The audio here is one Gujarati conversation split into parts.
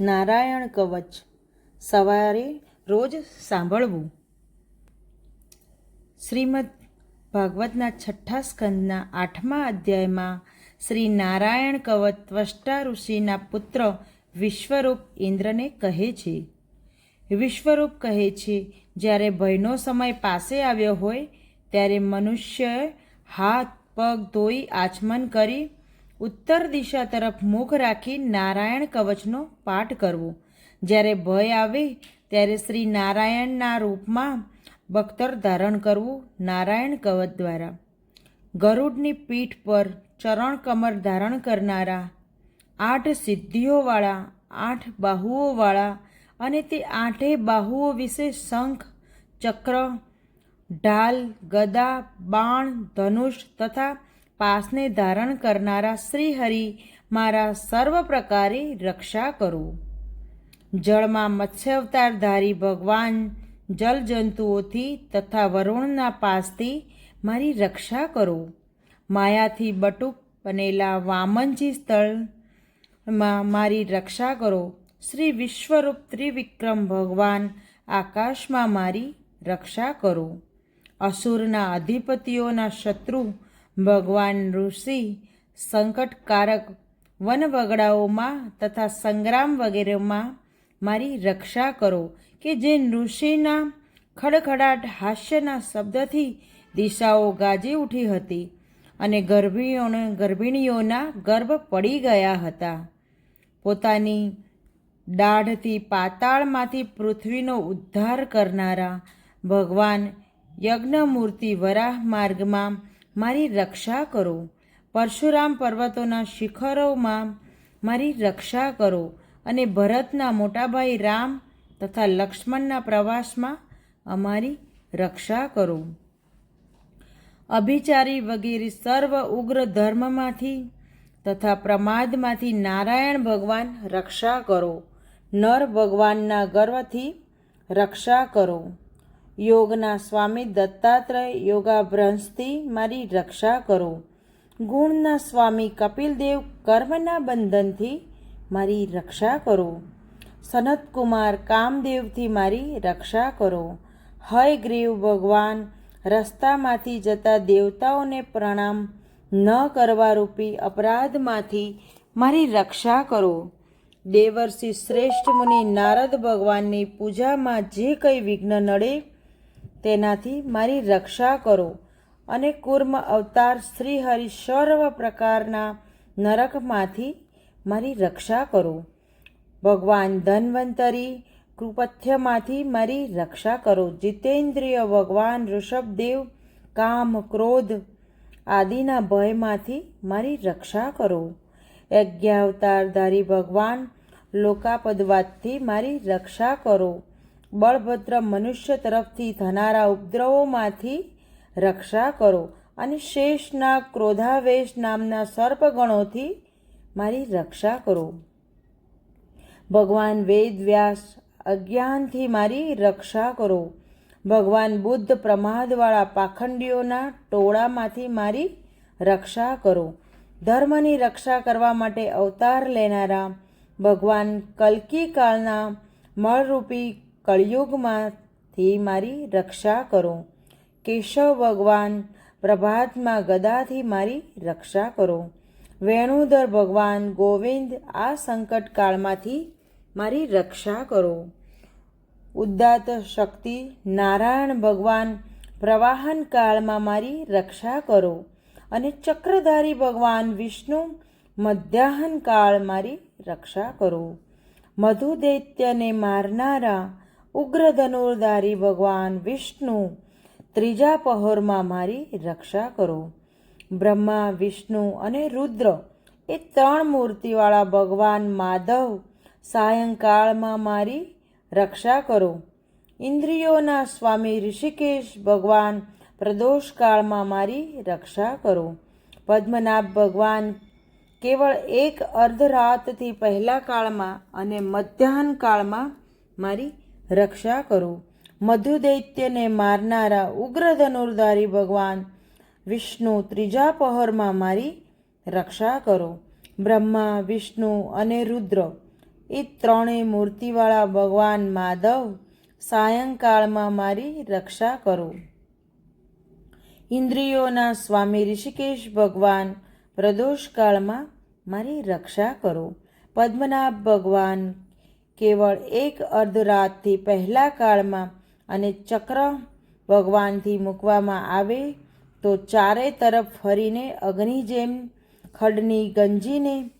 નારાયણ કવચ. સવારે રોજ સાંભળવું. શ્રીમદ ભાગવતના છઠ્ઠા સ્કંદના આઠમા અધ્યાયમાં શ્રી નારાયણ કવચ ત્વષ્ટા ઋષિના પુત્ર વિશ્વરૂપ ઇન્દ્રને કહે છે. વિશ્વરૂપ કહે છે, જ્યારે ભયનો સમય પાસે આવ્યો હોય, ત્યારે મનુષ્ય હાથ, પગ ધોઈ આચમન કરી ઉત્તર દિશા તરફ મુખ રાખી નારાયણ કવચનો પાઠ કરવો. જ્યારે ભય આવે, ત્યારે શ્રી નારાયણના રૂપમાં બખ્તર ધારણ કરવું નારાયણ કવચ દ્વારા. ગરુડની પીઠ પર ચરણ કમર ધારણ કરનારા આઠ સિદ્ધિઓવાળા, આઠ બાહુઓવાળા અને તે આઠેય બાહુઓ વિશે શંખ, ચક્ર, ઢાલ, ગદા, બાણ, ધનુષ તથા પાસને ધારણ કરનારા શ્રીહરિ મારા સર્વ પ્રકારે રક્ષા કરો. જળમાં મત્સ્યાવતારધારી ભગવાન, જલજંતુઓથી તથા વરુણના પાસથી મારી રક્ષા કરો. માયાથી બટુક બનેલા વામનજી સ્થળમાં મારી રક્ષા કરો. શ્રી વિશ્વરૂપ ત્રિવિક્રમ ભગવાન આકાશમાં મારી રક્ષા કરો. અસુરના અધિપતિઓના શત્રુ ભગવાન ઋષિ સંકટકારક વનવગડાઓમાં તથા સંગ્રામ વગેરેમાં મારી રક્ષા કરો કે જે ઋષિના ખડખડાટ હાસ્યના શબ્દથી દિશાઓ ગાજી ઉઠી હતી અને ગર્ભીઓને ગર્ભિણીઓના ગર્ભ પડી ગયા હતા. પોતાની દાઢથી પાતાળમાંથી પૃથ્વીનો ઉદ્ધાર કરનારા ભગવાન યજ્ઞમૂર્તિ વરાહ માર્ગમાં મારી રક્ષા કરો. પરશુરામ પર્વતોના શિખરોમાં મારી રક્ષા કરો અને ભરતના મોટાભાઈ રામ તથા લક્ષ્મણના પ્રવાસમાં અમારી રક્ષા કરો. અભિચારી વગેરે સર્વ ઉગ્ર ધર્મમાંથી તથા પ્રમાદમાંથી નારાયણ ભગવાન રક્ષા કરો. નર ભગવાનના ગર્વથી રક્ષા કરો. યોગના સ્વામી દત્તાત્રેય યોગાભ્રંશથી મારી રક્ષા કરો. ગુણના સ્વામી કપિલદેવ કર્મના બંધનથી મારી રક્ષા કરો. સનતકુમાર કામદેવથી મારી રક્ષા કરો. હયગ્રીવ ભગવાન, રસ્તામાંથી જતા દેવતાઓને પ્રણામ ન કરવા રૂપી અપરાધમાંથી મારી રક્ષા કરો. દેવર્ષિ શ્રેષ્ઠ મુનિ નારદ ભગવાનની પૂજામાં જે કંઈ વિઘ્ન નડે તેનાથી મારી રક્ષા કરો અને કુર્મ અવતાર શ્રીહરિ સર્વ પ્રકારના નરકમાંથી મારી રક્ષા કરો. ભગવાન ધન્વંતરી કૃપથ્યમાંથી મારી રક્ષા કરો. જીતેન્દ્રિય ભગવાન ઋષભદેવ, કામ, ક્રોધ આદિના ભયમાંથી મારી રક્ષા કરો. યજ્ઞાવતારધારી ભગવાન, લોકાપદવાદથી મારી રક્ષા કરો. બળભદ્ર મનુષ્ય તરફથી થનારા ઉપદ્રવોમાંથી રક્ષા કરો અને શેષના ક્રોધાવેશ નામના સર્પગણોથી મારી રક્ષા કરો. ભગવાન વેદવ્યાસ અજ્ઞાનથી મારી રક્ષા કરો. ભગવાન બુદ્ધ પ્રમાદવાળા પાખંડીઓના ટોળામાંથી મારી રક્ષા કરો. ધર્મની રક્ષા કરવા માટે અવતાર લેનારા ભગવાન કલ્કી કાળના મળરૂપી કળિયુગમાંથી મારી રક્ષા કરો. કેશવ ભગવાન પ્રભાતમાં ગદાથી મારી રક્ષા કરો. વેણુધર ભગવાન ગોવિંદ આ સંકટ કાળમાંથી મારી રક્ષા કરો. ઉદ્દાત શક્તિ નારાયણ ભગવાન પ્રવાહન કાળમાં મારી રક્ષા કરો અને ચક્રધારી ભગવાન વિષ્ણુ મધ્યાહન કાળ મારી રક્ષા કરો. મધુદૈત્યને મારનારા ઉગ્ર ધનુર્ધારી ભગવાન વિષ્ણુ, ત્રીજા પહોરમાં મારી રક્ષા કરો. બ્રહ્મા, વિષ્ણુ અને રુદ્ર એ ત્રણ મૂર્તિવાળા ભગવાન માધવ સાયંકાળમાં મારી રક્ષા કરો. ઇન્દ્રિયોના સ્વામી ઋષિકેશ ભગવાન પ્રદોષકાળમાં મારી રક્ષા કરો. પદ્મનાભ ભગવાન કેવળ એક અર્ધરાતથી પહેલા કાળમાં અને મધ્યાહન કાળમાં મારી રક્ષા કરો. મધુ દૈત્યને મારનારા ઉગ્ર ધનુર્ધારી ભગવાન વિષ્ણુ ત્રીજા પહોરમાં મારી રક્ષા કરો. બ્રહ્મા, વિષ્ણુ અને રુદ્ર એ ત્રણેય મૂર્તિવાળા ભગવાન માધવ સાયંકાળમાં મારી રક્ષા કરો. ઇન્દ્રિયોના સ્વામી ઋષિકેશ ભગવાન પ્રદોષકાળમાં મારી રક્ષા કરો. પદ્મનાભ ભગવાન કેવળ એક અર્ધરાતથી પહેલા કાળમાં અને ચક્ર ભગવાનથી મૂકવામાં આવે તો ચારે તરફ ફરીને અગ્નિ જેમ ખડની ગંજીને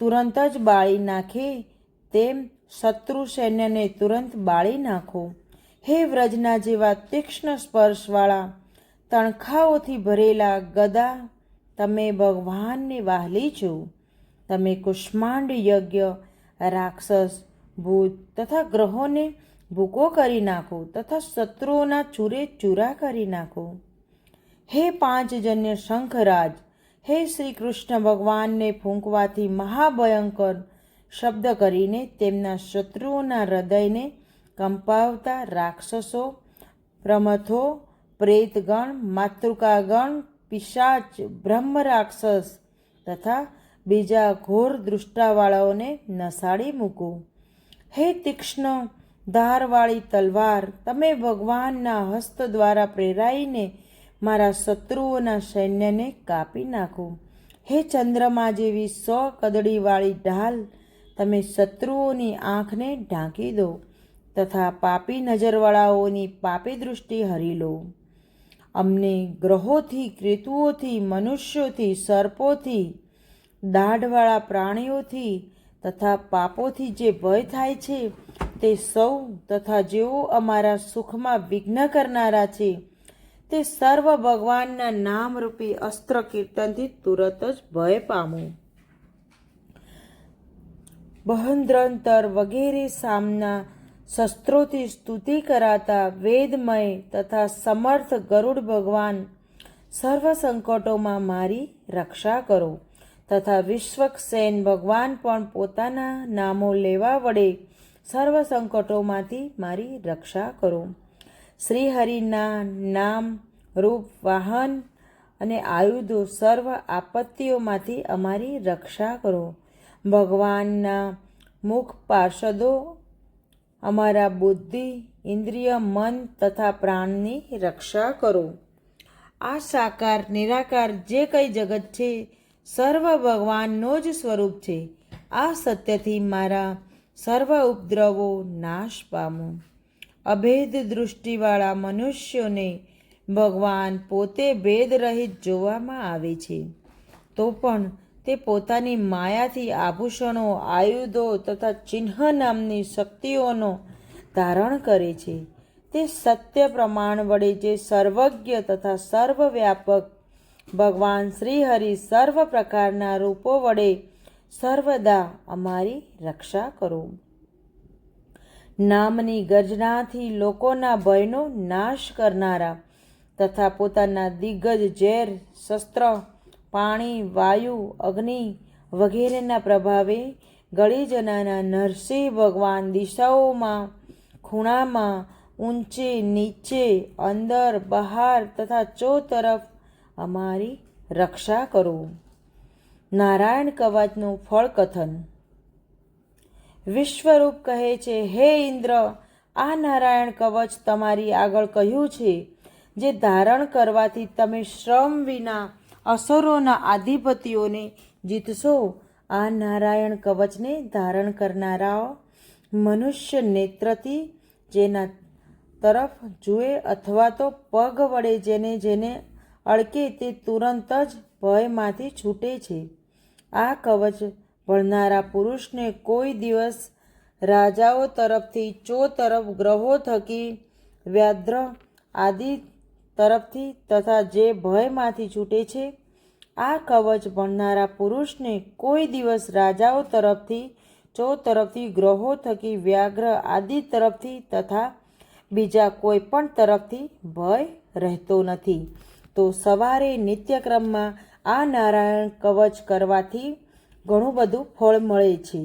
તુરંત જ બાળી નાખે, તેમ શત્રુ સૈન્યને તુરંત બાળી નાખો. હે વ્રજના જેવા તીક્ષ્ણ સ્પર્શવાળા, તણખાઓથી ભરેલા ગદા, તમે ભગવાનને વાહલી છો. તમે કુષ્માંડ યજ્ઞ રાક્ષસ ભૂત તથા ગ્રહોને ભૂકો કરી નાખો તથા શત્રુઓના ચૂરે ચૂરા કરી નાખો. હે પાંચજન્ય શંખરાજ, હે શ્રી કૃષ્ણ ભગવાનને ફૂંકવાથી મહાભયંકર શબ્દ કરીને તેમના શત્રુઓના હૃદયને કંપાવતા રાક્ષસો, પ્રમથો, પ્રેતગણ, માતૃકાગણ, પિશાચ, બ્રહ્મ રાક્ષસ તથા બીજા ઘોર દૃષ્ટાવાળાઓને નસાડી મૂકો. હે તીક્ષ્ણ, ધારવાળી તલવાર, તમે ભગવાનના હસ્ત દ્વારા પ્રેરાઈને મારા શત્રુઓના સૈન્યને કાપી નાખો. હે ચંદ્રમા જેવી સો કદડીવાળી ઢાલ, તમે શત્રુઓની આંખને ઢાંકી દો તથા પાપી નજરવાળાઓની પાપી દૃષ્ટિ હરી લો. અમને ગ્રહોથી કેતુઓથી મનુષ્યોથી, સર્પોથી, દાઢવાળા પ્રાણીઓથી તથા પાપોથી જે ભય થાય છે, તે સૌ તથા જેઓ અમારા સુખમાં વિઘ્ન કરનારા છે, તે સર્વ ભગવાનના નામરૂપી અસ્ત્ર કીર્તનથી તુરત જ ભય પામો. બહંદ્રંતર વગેરે સામના શસ્ત્રોથી સ્તુતિ કરાતા વેદમય તથા સમર્થ ગરુડ ભગવાન સર્વ સંકટોમાં મારી રક્ષા કરો. તથા વિશ્વકસેન ભગવાન પણ પોતાના નામો લેવા વડે સર્વ સંકટોમાંથી મારી રક્ષા કરો. શ્રી હરિના નામ, રૂપ, વાહન અને આયુધો સર્વ આપત્તિઓમાંથી અમારી રક્ષા કરો. ભગવાનના મુખ પાર્ષદો અમારા બુદ્ધિ, ઇન્દ્રિય, મન તથા પ્રાણની રક્ષા કરો. આ સાકાર, નિરાકાર જે કંઈ જગત છે સર્વ ભગવાનનો જ સ્વરૂપ છે. આ સત્યથી મારા સર્વ ઉપદ્રવો નાશ પામો. અભેદ દૃષ્ટિવાળા મનુષ્યોને ભગવાન પોતે ભેદરહિત જોવામાં આવે છે. તો પણ તે પોતાની માયાથી આભૂષણો, આયુધો તથા ચિહ્ન નામની શક્તિઓનો ધારણ કરે છે. તે સત્ય પ્રમાણ વડે જે સર્વજ્ઞ તથા સર્વવ્યાપક ભગવાન શ્રી હરિ સર્વ પ્રકારના રૂપો વડે સર્વદા અમારી રક્ષા કરો. નામની ગર્જનાથી લોકોના ભયનો નાશ કરનારા તથા પોતાના દિગ્ગજ ઝેર, શસ્ત્ર, પાણી, વાયુ, અગ્નિ વગેરેના પ્રભાવે ગળી જનાના નરસિંહ ભગવાન દિશાઓમાં, ખૂણામાં, ઊંચે નીચે, અંદર, બહાર તથા ચો તરફ અમારી રક્ષા કરો. નારાયણ કવચનું ફળ કથન વિશ્વરૂપ કહે છે, હે ઇન્દ્ર, આ નારાયણ કવચ તમારી આગળ કહ્યું છે, જે ધારણ કરવાથી તમે શ્રમ વિના અસરોના આધિપતિઓને જીતશો. આ નારાયણ કવચને ધારણ કરનારાઓ મનુષ્ય નેત્રથી જેના તરફ જુએ અથવા તો પગ વડે જેને જેને અડકે તે તુરંત જ ભયમાંથી છૂટે છે. આ કવચ ભણનારા પુરુષને કોઈ દિવસ રાજાઓ તરફથી, ચો તરફ, ગ્રહો થકી વ્યાદ્ર આદિ તરફથી તથા જે ભયમાંથી છૂટે છે, આ કવચ ભણનારા પુરુષને કોઈ દિવસ રાજાઓ તરફથી, ચો તરફથી, ગ્રહો થકી, વ્યાઘ્ર આદિ તરફથી તથા બીજા કોઈ પણ તરફથી ભય રહેતો નથી. તો સવારે નિત્યક્રમમાં આ નારાયણ કવચ કરવાથી ઘણું બધું ફળ મળે છે.